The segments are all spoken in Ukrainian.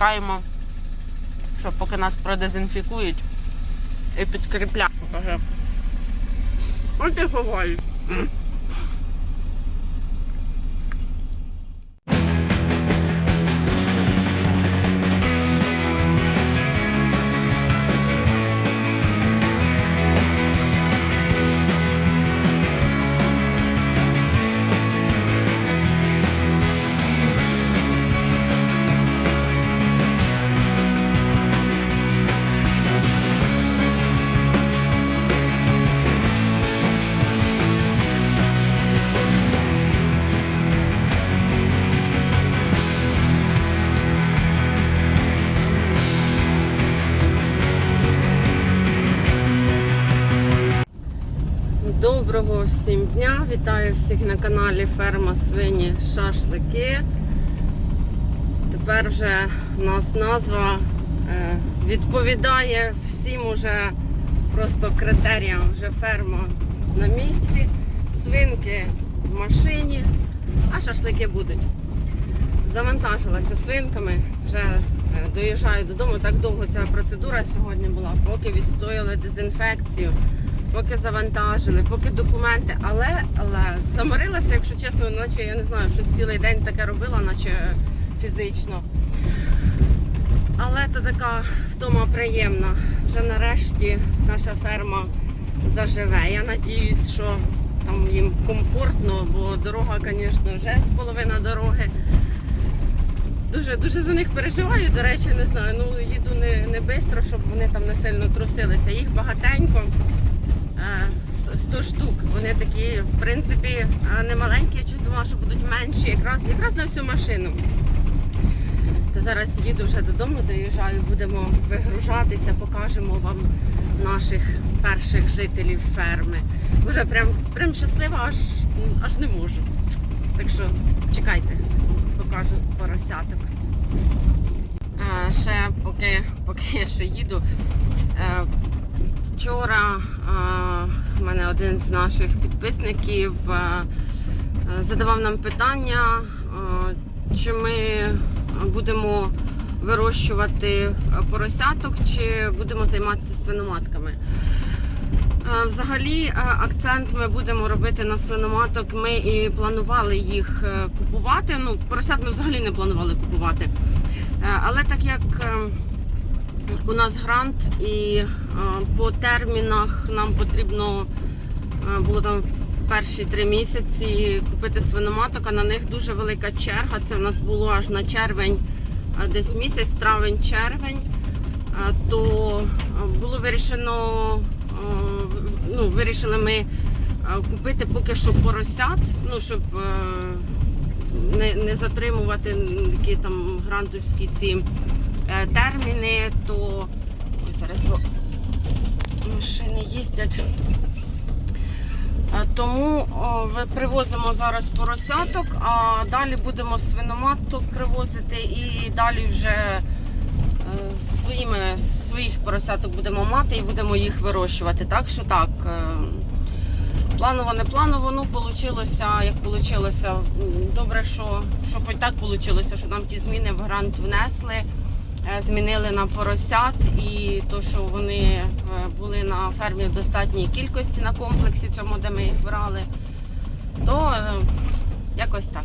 чекаємо, що поки нас продезінфікують і підкріпляємо. Ось ти ховають. Вітаю всіх на каналі Ферма Свині Шашлики. Тепер вже у нас назва е, відповідає всім уже просто критеріям. Вже ферма на місці, свинки в машині, а шашлики будуть. Завантажилася свинками, вже е, доїжджаю додому. Так довго ця процедура сьогодні була, поки відстояли дезінфекцію поки завантажили, поки документи, але але заморилася, якщо чесно, наче я не знаю, щось цілий день таке робила, наче фізично. Але то така втома приємна. Вже нарешті наша ферма заживе. Я надіюсь, що там їм комфортно, бо дорога, звісно, жесть, половина дороги. Дуже дуже за них переживаю, до речі, не знаю. Ну їду не не швидко, щоб вони там не сильно трусилися. Їх багатенько. Е, 100 штук. Вони такі, в принципі, е, не маленькі, я щось думала, що будуть менші, якраз, якраз на всю машину. То зараз їду вже додому, доїжджаю, будемо вигружатися, покажемо вам наших перших жителів ферми. Вже прям, прям щаслива, аж, аж не можу. Так що чекайте, покажу поросяток. Е, Ще поки, поки я ще їду. Вчора в мене один з наших підписників задавав нам питання, чи ми будемо вирощувати поросяток, чи будемо займатися свиноматками. Взагалі, акцент ми будемо робити на свиноматок. Ми і планували їх е, купувати. Ну, поросят ми взагалі не планували купувати. Е, Але так як е, у нас грант, і е, по термінах нам потрібно е, було там в перші три місяці купити свиноматок, а на них дуже велика черга. Це в нас було аж на червень, е, десь місяць, травень-червень. То було вирішено, ну, вирішили ми купити поки що поросят, ну, щоб не, не затримувати такі там грантовські ці терміни, то Ой, зараз бо машини їздять. Е, Тому привозимо зараз поросяток, а далі будемо свиноматок привозити і далі вже е, своїми, своїх поросяток будемо мати і будемо їх вирощувати. Так що так. е, Планово, не планово, ну вийшло, як вийшло. Добре, що, що хоч так вийшло, що нам ті зміни в грант внесли, е, змінили на поросят, і то, що вони е, були на фермі в достатній кількості на комплексі цьому, де ми їх брали, то е, якось так.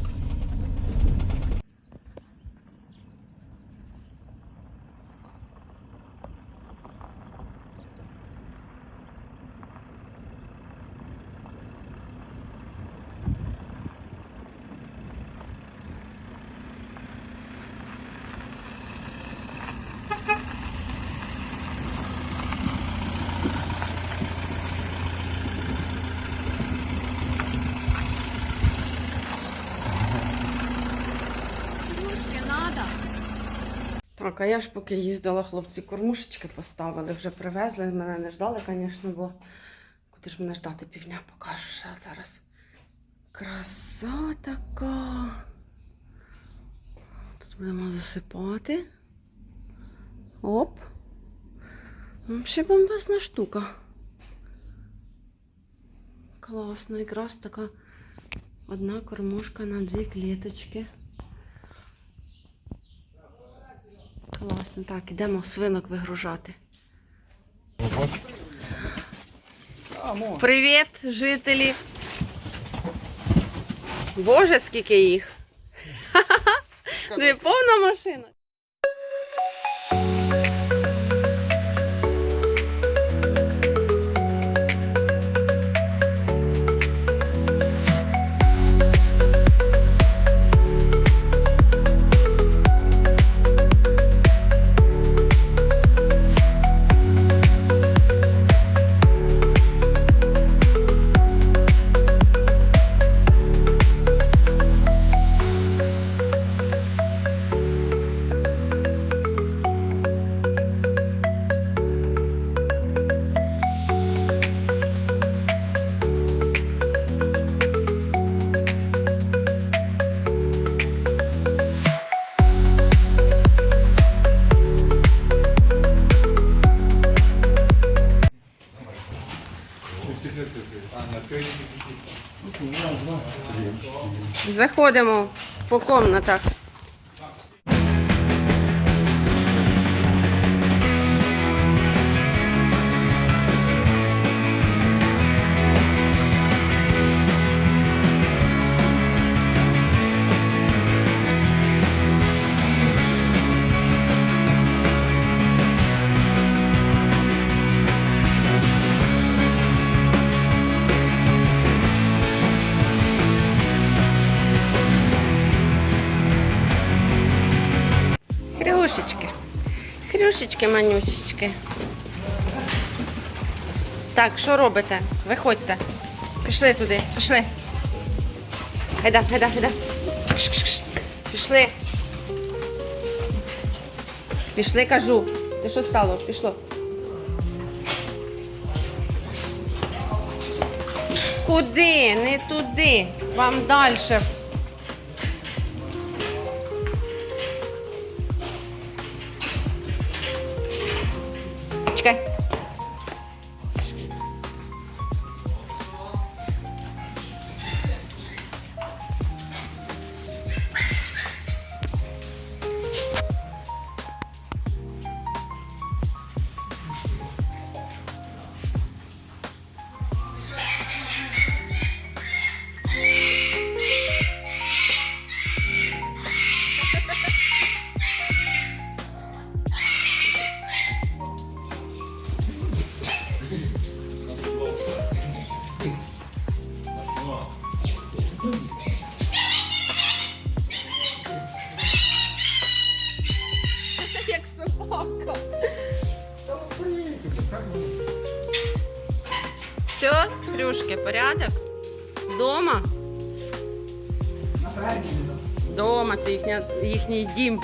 Так, а я ж поки їздила, хлопці кормушечки поставили, вже привезли. Мене не ждали, звісно, бо куди ж мене ждати півдня, покажу зараз. Краса така. Тут будемо засипати. Оп. Ще бомбезна штука. Класно, якраз така одна кормушка на дві клеточки. Класно, так, ідемо свинок вигружати. Привіт, жителі. Боже, скільки їх. Не повна машина. Заходимо по комнатах. Хрюшечки, манюшечки. Так, що робите? Виходьте. Пішли туди, пішли. Гайда, гайда, гайда. Пішли. Пішли, кажу. Ти що стало? Пішло. Куди? Не туди. Вам далі. Все, Хрюшки, порядок? Дома? Дома, це їхня, їхній дім.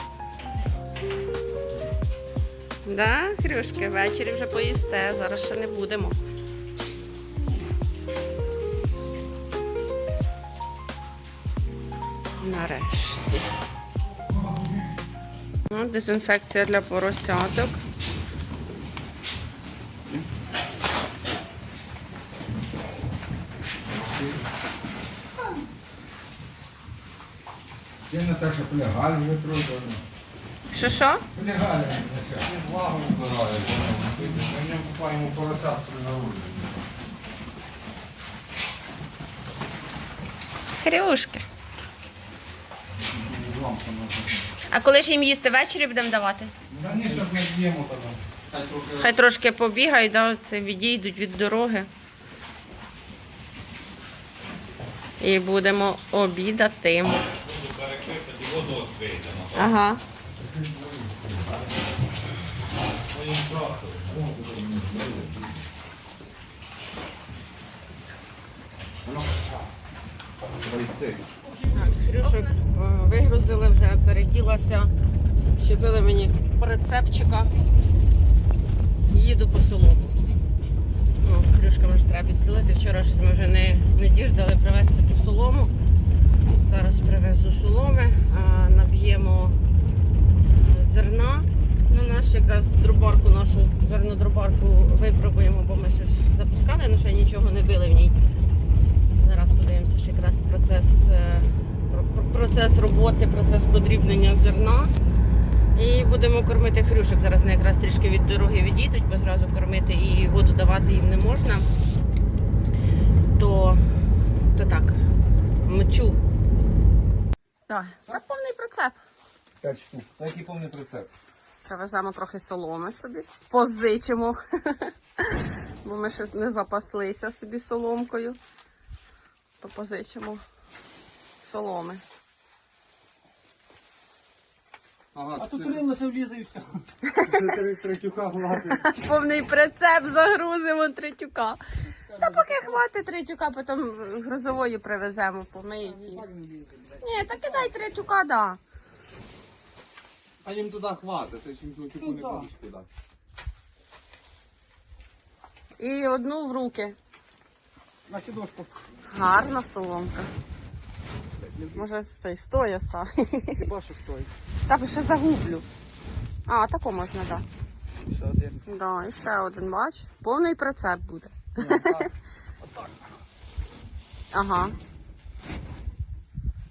Да, Хрюшки, ввечері вже поїсте, зараз ще не будемо. Нарешті. Ну, дезінфекція для поросяток. Я Наташа полягали вже. Що що? Полягали. Влагу вбирає. Ми не купаємо поросят при народі. Хрюшки. А коли ж їм їсти ввечері будемо давати? Да ні, зараз ми там. Хай Хай трошки побігають, да, це відійдуть від дороги. І будемо обідати. Ага. бойці. Так, Хрюшок е, вигрузили вже, переділася, щепили мені прицепчика. Їду по солому. Ну, Хрюшка може треба підстелити. Вчора щось ми вже не, не діждали привезти ту солому. Зараз привезу соломи, а наб'ємо зерна наш якраз дробарку, нашу зернодробарку випробуємо, бо ми ще ж запускали, але ще нічого не били в ній. Зараз подивимося ще якраз процес, е, про- про- процес роботи, процес подрібнення зерна. І будемо кормити хрюшок. Зараз вони якраз трішки від дороги відійдуть, бо зразу кормити і воду давати їм не можна. То, то так, мчу. Так, та повний прицеп. 5 штук. Такий повний прицеп. Привеземо трохи соломи собі, позичимо. Бо ми ще не запаслися собі соломкою. То позичимо соломи. Ага, А тут лише влізе і все. Третюка влазить. Повний прицеп загрузимо третюка. Та поки хватить третюка, потім грузовою привеземо, помиють її. Ні, та кидай третюка, да. А їм туди хватить, це ж їм не будеш кидати. І одну в руки. На сідошку. Гарна соломка. Може цей стоя ставить. Хіба що стоїть. Та ще загублю. А, тако можна, так. Ще один. Да, і ще один бач. Повний прицеп буде. Ага.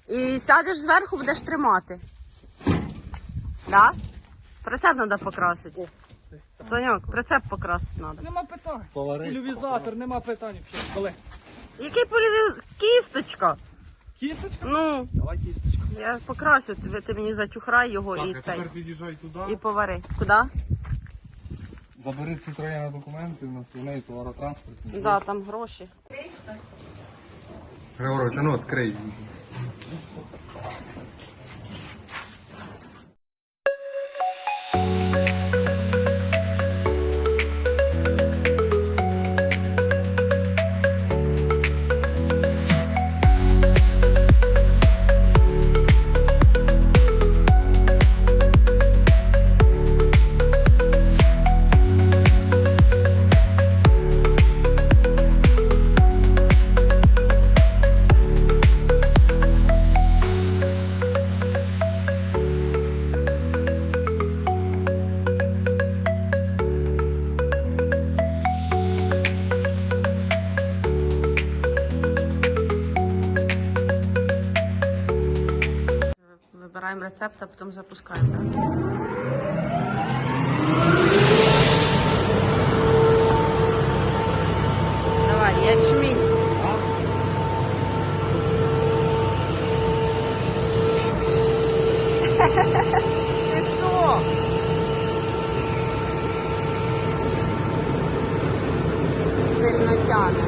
І сядеш зверху, будеш тримати. Да? Прицеп треба покрасити. Соньок, прицеп покрасити треба. Нема питань. Повари. Нема питань взагалі. Коли? Який полівіз... Кісточка. Кісточка? Ну, Давай кісточку. я покрасю, ти, ти мені зачухрай його Так, і цей. тепер під'їжджай І туди. повари. Куди? Забери ці троє документи, у нас у неї товаротранспорт. Да, там гроші. Григорович, а ну відкрий. Рецепт, а потім запускаємо. Да? Давай, ячмінь. Ти що? Сильно тяне.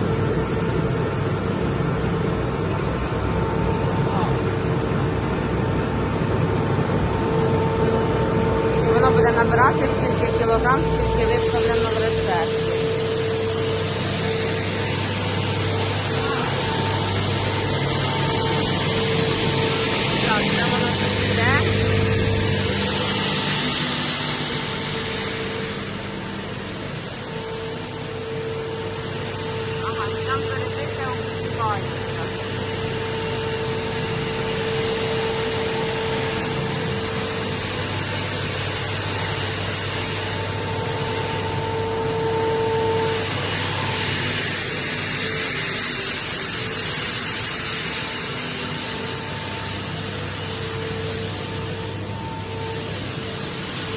І воно буде набирати стільки кілограм, скільки виставлено в рецепті. Так, це воно тут йде. Ага, і там перебите опускається.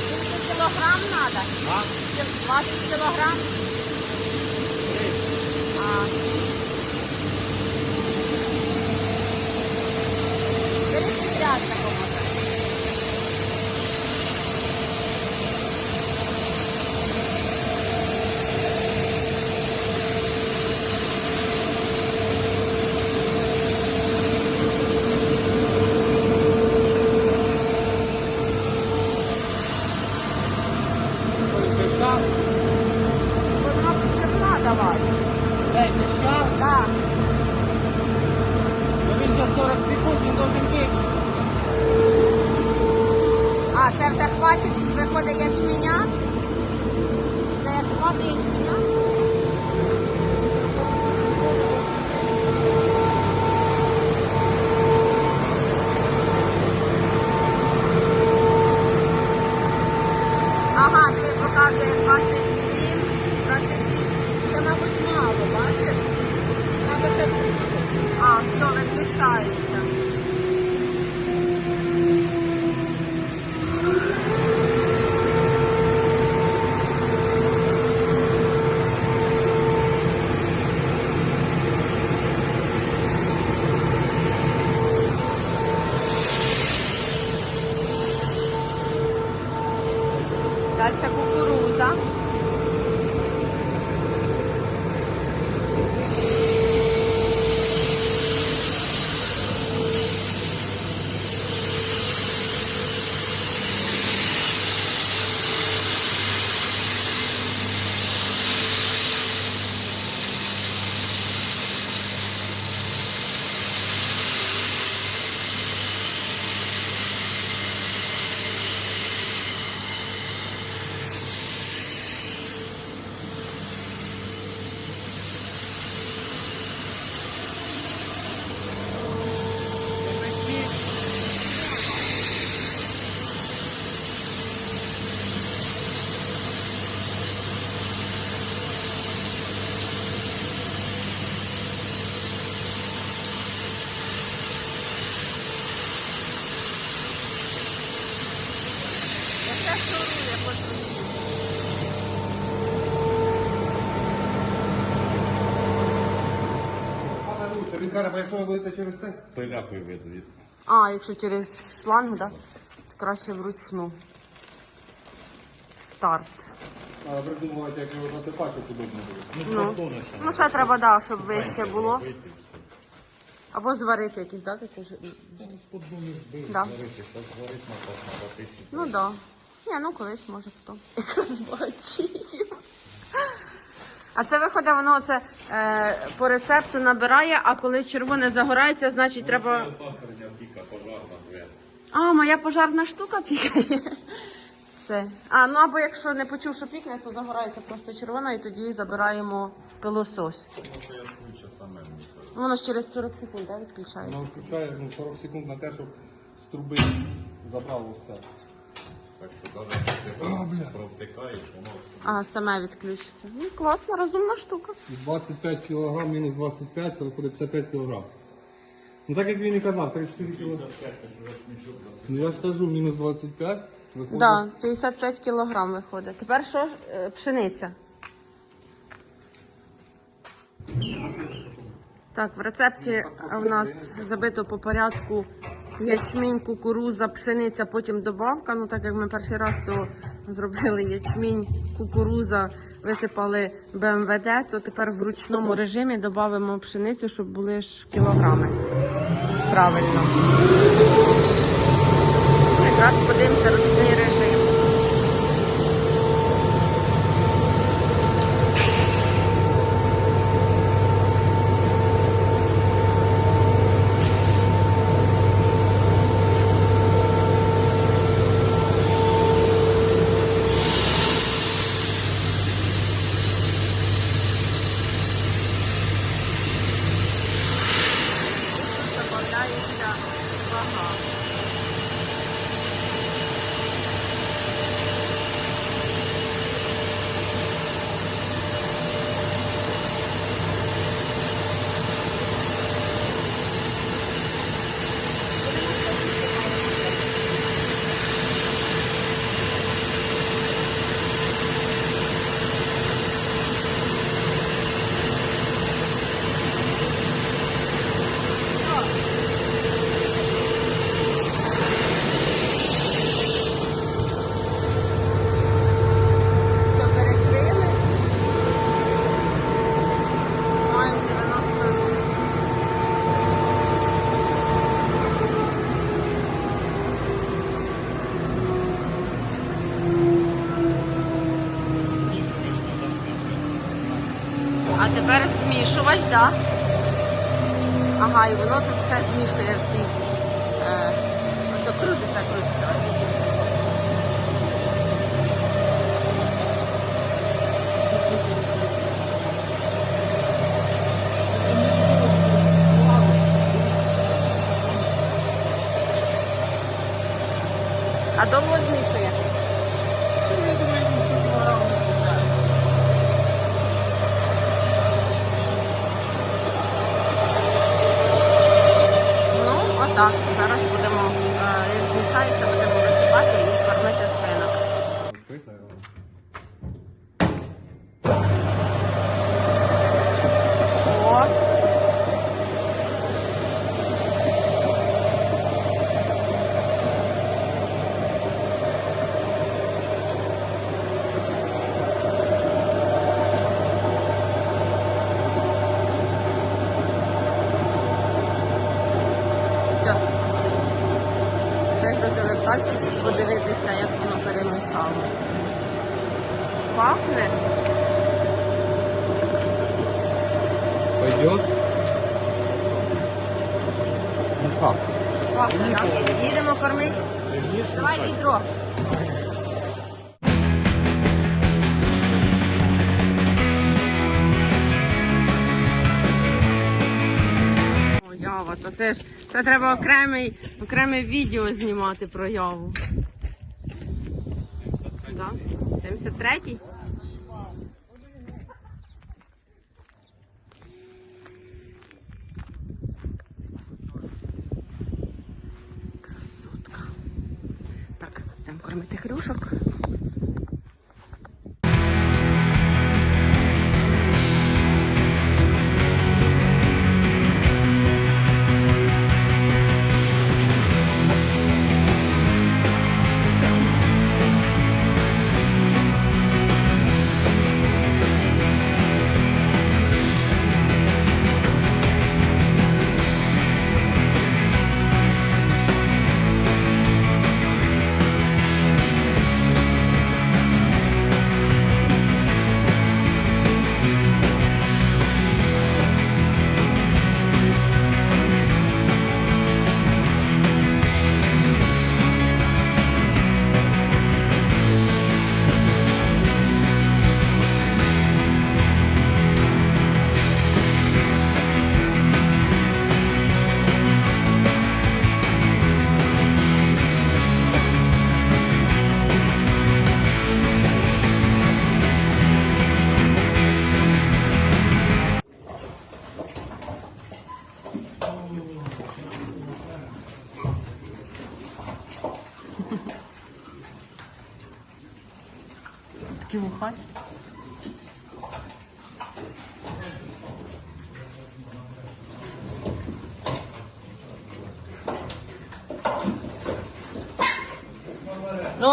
Скільки кілограм А? 20 кілограм? Пішав. Да. Ну він за 40 секунд, він должен виключитися. А, це вже хватить, виходить ячменя? Це як хватить ячменя? Ага, ти показує 27, 26. Це, мабуть, мало, бачиш? Треба ще... А, все, виключається. Далі кукуруза. Яке шурує потрібно. Саме Він якщо ви будете через це, Перелякує видно. А, якщо через шланг, да? то краще вручну. Старт. треба придумувати, як його засипати, щоб удобно було. Ну, Ну. ще Ну, ще треба, да, щоб вище було. Або зварити якісь, да, ж. Подумай, збив, Да. зварити, все зварити на так, на. Ну да. Ні, ну колись може потім. Якраз багатію. А це виходить, воно це е, по рецепту набирає, а коли червоне загорається, значить треба. Піка, пожарна. А, моя пожарна штука пікає. Все. А, ну або якщо не почув, що пікне, то загорається просто червона і тоді забираємо пилосос. Воно ж через 40 секунд да, відключається. Воно включає ну, 40 секунд на те, щоб з труби забрало все. Так що навіть ти провтикаєш, воно А, саме відключиться. Ну, класна, розумна штука. 25 кг мінус 25, це виходить 55 кг. Ну так як він і казав, 34 кг. Ну я ж кажу, мінус 25, виходить. Да, 55 кілограм виходить. Тепер що ж? Е, пшениця. Так, в рецепті в нас забито по порядку ячмінь, кукуруза, пшениця, потім добавка. Ну так як ми перший раз то зробили ячмінь, кукуруза, висипали БМВД, то тепер в ручному режимі додамо пшеницю, щоб були ж кілограми. Правильно. Якраз подивимося ручний змішувач, так? Да? Ага, і воно тут все змішує в цій. Е, ось крутиться, крутиться. А довго змішує? Ну, я думаю, там 100 кг. Ну, отак. Зараз будемо, е, як змішається, будемо тачку, щоб подивитися, як воно перемішало. Пахне? Пойдет? Ну как? Пахне, так? Їдемо кормити? Давай відро. О, Ява, то це ж це треба окремий, окреме відео знімати про яву. Да? 73-й?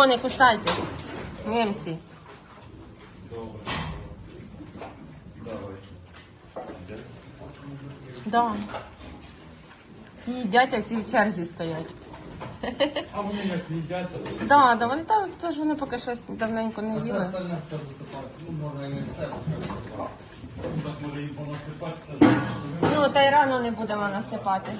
Ну, не кусайтесь, німці. Да. Ті їдять, а ці в черзі стоять. А вони як їдяться, Да, да, вони там теж вони поки щось давненько не їли. остальне все висипати. Ну, можна і не все. Так може їм понасипати. Ну, та й рано не будемо насипати.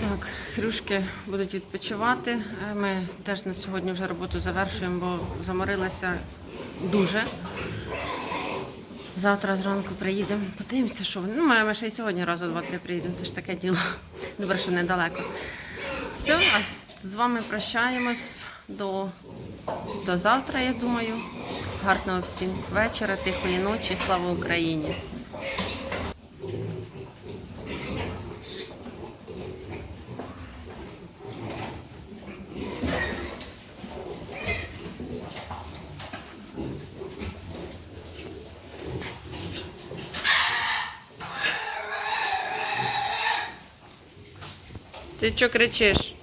Так, хрюшки будуть відпочивати. Е, Ми теж на сьогодні вже роботу завершуємо, бо заморилися дуже. Завтра зранку приїдемо. Подивимося, що вони. Ну, ми ще й сьогодні разу два-три приїдемо. Це ж таке діло. Добре, що недалеко. Все, а з вами прощаємось до, до завтра, я думаю. Гарного всім вечора, тихої ночі. Слава Україні! Ти що кричиш?